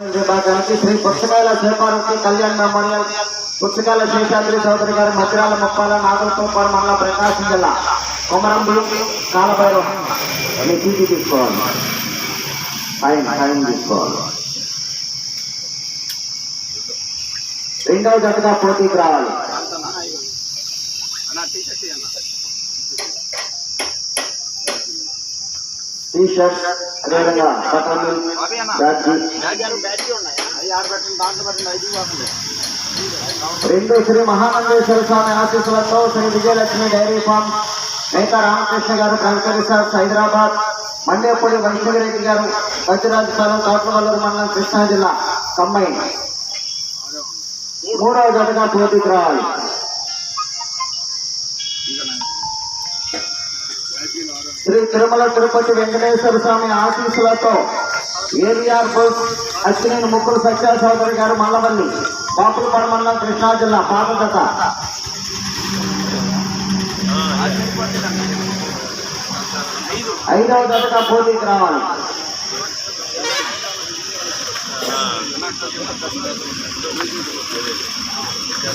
విభాగానికి శ్రీ పుస్తకాల శివపార్వతి కళ్యాణ మెమోరియల్ పుస్తకాల శేషాద్రి చౌదరి గారి మధ్యరాల ముప్పాల నాగరతోపాడు మండల ప్రకాశం జిల్లా కొమరంబులు కాలభైరవ. అని చీటీ తీసుకోవాలి. ఆయన ఫైన్ తీసుకోవాలి. రెండవ జతగా పోటీకి రావాలి. టీ అదేవిధంగా రెండు శ్రీ మహానందేశ్వర స్వామి ఆశీస్సులతో Shri Vijayalakshmi dairy farm Meka Ramakrishna garu collector resorts Hyderabad Mandepalli Vaishnavi Reddy garu Vajrajapalem Thotavalluru మండలం కృష్ణా జిల్లా కంబైన్. మూడవ జతగా పోటీకి రావాలి. శ్రీ తిరుమల తిరుపతి వెంకటేశ్వర స్వామి ఆశీస్సులతో ఏవిఆర్ బోస్ అశ్విని ముక్కులు సత్య చౌదరి గారు మల్లవల్లి బాపులపాడు మండలం కృష్ణా జిల్లా పాత ఐదవ జతగా పోటీకి రావాలి.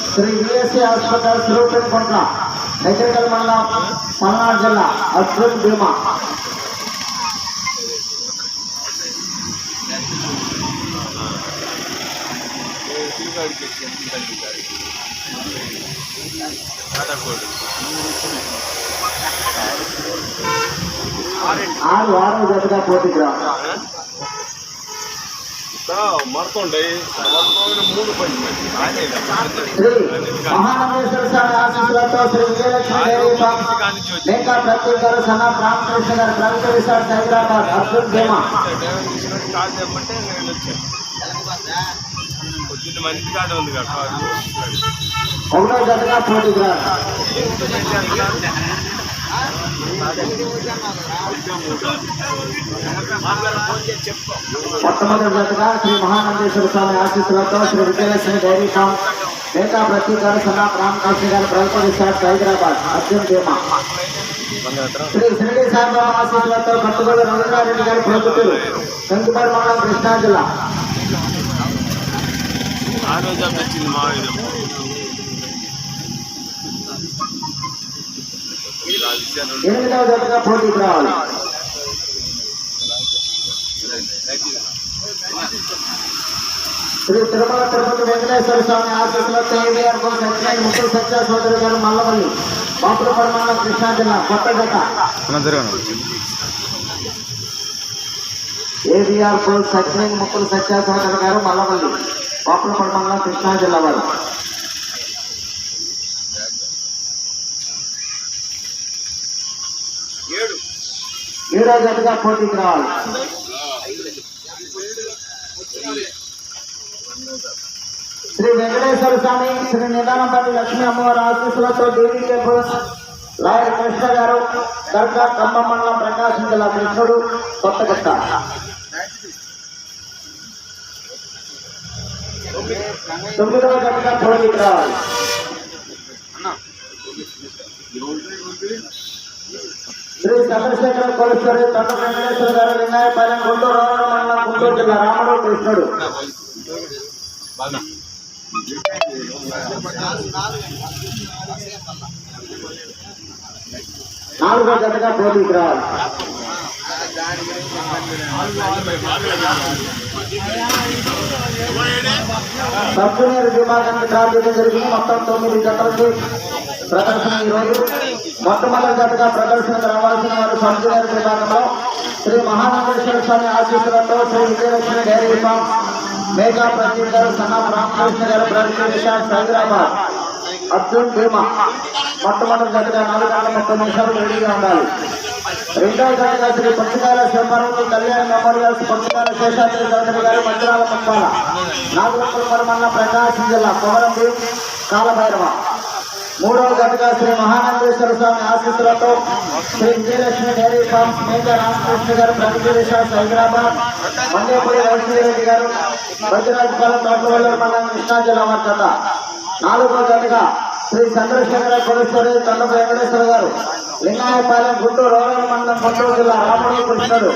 Sri V S C hospital Tirupatikonda Nagarikal మండలం పల్నాడు జిల్లా అర్జున్ భీమా ఆరు వారం జతగా పోటీకి రావాలి మేకా ప్రత్యేక గారు సన్నా రామకృష్ణ గారు ప్రగతి రిసార్ట్స్ హైదరాబాద్ అర్జున్ భీమా కాల్ చేయమంటే నేను వచ్చాను వచ్చింది మంచి కాడ ఉంది కదా ఒకటో జతగా పోటీకి మొట్టమొదటిగా శ్రీ మహానందేశ్వర స్వామి ఆశీస్సులతో Sri Vijayalakshmi dairy farm Meka Prateek garu Sanna Ramakrishna garu Pragathi resorts Hyderabad Arjun Bhima Sri Shirdi Saibaba ఆశీస్సులతో కట్టుబడి రవీంద్రారెడ్డి గారి ప్రభుత్వం కంకిపాడు మండలం కృష్ణా జిల్లా ఆ రోజు వచ్చింది మా ఎనిమిదవ జతగా పోటీకి రావాలి శ్రీ తిరుమల తిరుపతి వెంకటేశ్వర స్వామి ఆశీస్సులతో కేవీఆర్ బోస్ సత్యనారాయణ ముఖ్య సత్య సోదరు గారు మల్లవల్లి బాపుల మండలం కృష్ణా జిల్లా కొత్త జత ఏవిఆర్ బోస్ సత్యనారాయణ ముక్కులు సత్య సోదరి గారు మల్లవల్లి బాపుల మండలం కృష్ణా జిల్లా వారు ఏడో జతగా పోటీకి రావాలి. శ్రీ వెంకటేశ్వర స్వామి శ్రీ నిదానంపల్లి లక్ష్మీ అమ్మవారి ఆశీస్సులతో దేవీ టెంపుల్స్ లాయర్ కృష్ణ గారు దర్గా కమ్మ మండలం ప్రకాశం జిల్లా కృష్ణుడు కొత్తగట్ట తొమ్మిదవ జతగా పోటీకి రావాలి. శ్రీ చంద్రశేఖర కోలేశ్వరి తొండ వెంకటేశ్వర గారు లింగాయపాలెం గుంటూరు రావడం మండలం గుంటూరు జిల్లా రాముడు కృష్ణుడు. నాలుగో జతగా పోటీకి రావాలి. సబ్ విభాగానికి డ్రా జరిగింది. మొత్తం తొమ్మిది జతలకి ప్రదర్శన ఈరోజు. రోజు మొట్టమొదటి జతగా ప్రదర్శనకు రావాల్సిన వారు సబ్ జూనియర్ విభాగంలో శ్రీ మహానందేశ్వర స్వామి ఆశీస్సులతో శ్రీ విజయలక్ష్మి డైరీ ఫామ్ మేఘా ప్రదీప్ గారు సన్నాం రామకృష్ణ గారు ప్రదర్శించారు హైదరాబాద్. అర్జున్ భీమా. మొట్టమొదటి జతగా నాలుగు గంటల ముప్పై నిమిషాలు రెడీగా ఉండాలి. రెండవ జతగా శ్రీ పంచకాల శివపార్వతి కళ్యాణ మెమోరియల్స్ పంచకాల శేషాద్రి చౌదరి గారు మంత్రాల పంపాల నాగులపురం మండలం ప్రకాశం జిల్లా కొమరంభీ కాలభైరవ. మూడవ ఘటగా శ్రీ మహానందేశ్వర స్వామి ఆశీస్సులతో Shri Vijayalakshmi dairy farms major Ramakrishna garu Pragathi Hyderabad Mandepalli Vaishnavi Reddy garu Vajrajapalem Thotavalluru మండలం కృష్ణా జిల్లా వారి జత నాలుగో జతగా శ్రీ చంద్రశేఖర కోటేశ్వరి తొండ వెంకటేశ్వర లింగాయపాలెం గుంటూరు రూరల్ మండలం గుంటూరు జిల్లా రాముడు కృష్ణుడు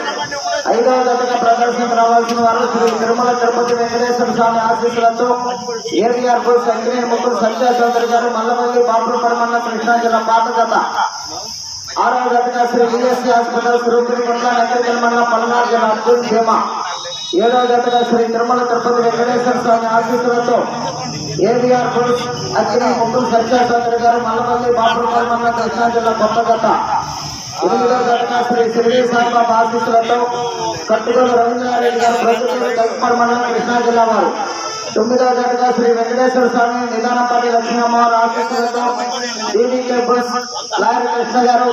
ఐదవ జతగా ప్రదర్శనకు రావాల్సిన వారు శ్రీ తిరుమల తిరుపతి వెంకటేశ్వర స్వామి ఆశీస్సులతో ఏబిఆర్ బోస్ సంజయ్ ముగ్గురు సత్య చౌదరి గారు మల్లమల్లి బాపులపడి మండలం కృష్ణా జిల్లా పాతగత ఆరవ జతగా శ్రీ విఎస్సి హాస్పిటల్ శ్రీ సురూపిరికొండ నగరికల్ మండలం పల్నాడు జిల్లా అబ్దుల్ భీమా ఏడవ జతగా శ్రీ తిరుమల తిరుపతి వెంకటేశ్వర స్వామి ఆశీస్సులతో ఏబిఆర్ పోలీస్ అగ్ని ముగ్గురు సత్యాచంద్ర చౌదరి గారు మల్లవల్లి బాపులపడి మండలం కృష్ణా జిల్లా కొత్త జత ఎనిమిదో ఘటన శ్రీ శిరిడి సాయిబాబా ఆశీస్సులతో కట్టుగోలు రవీంద్రారెడ్డి గారు ప్రజలు దైపర్ మండలం కృష్ణా జిల్లా వారు. తొమ్మిదో ఘటన శ్రీ వెంకటేశ్వర స్వామి నిదానపాటి లక్ష్మీఅమ్మవారి ఆశీస్సులతో డీడీకే బస్ లాంటి కృష్ణ గారు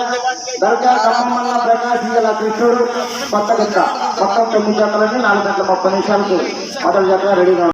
దర్గా ఖమ్మం మండలం ప్రకాశం జిల్లా కృష్ణుడు కొత్త కొత్త మొత్తం తొమ్మిది గంటలకి నాలుగు గంటల ముప్పై నిమిషాలకు మొదటి జత రెడీగా